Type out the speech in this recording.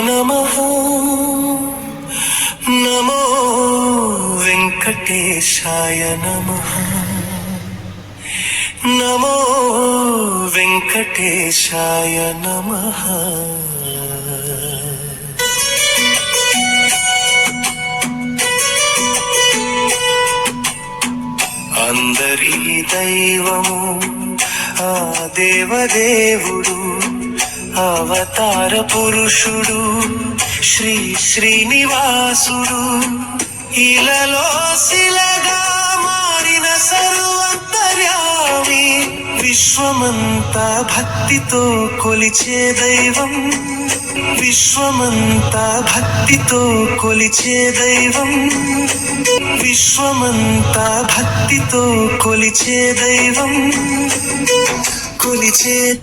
నమ నమో వెంకటేశాయ నమ నమో వెంకటేశాయ నమ అందరి దైవము ఆ దేవదేవుడు అవతార పురుషుడు శ్రీ శ్రీనివాసుడు. ఇలలో శిలగా మారిన సర్వంతర్యామి విశ్వమంతా భక్తితో కొలిచే దైవం. విశ్వమంతా భక్తితో కొలిచే దైవం. విశ్వమంతా భక్తితో కొలిచే దైవం. కొలిచే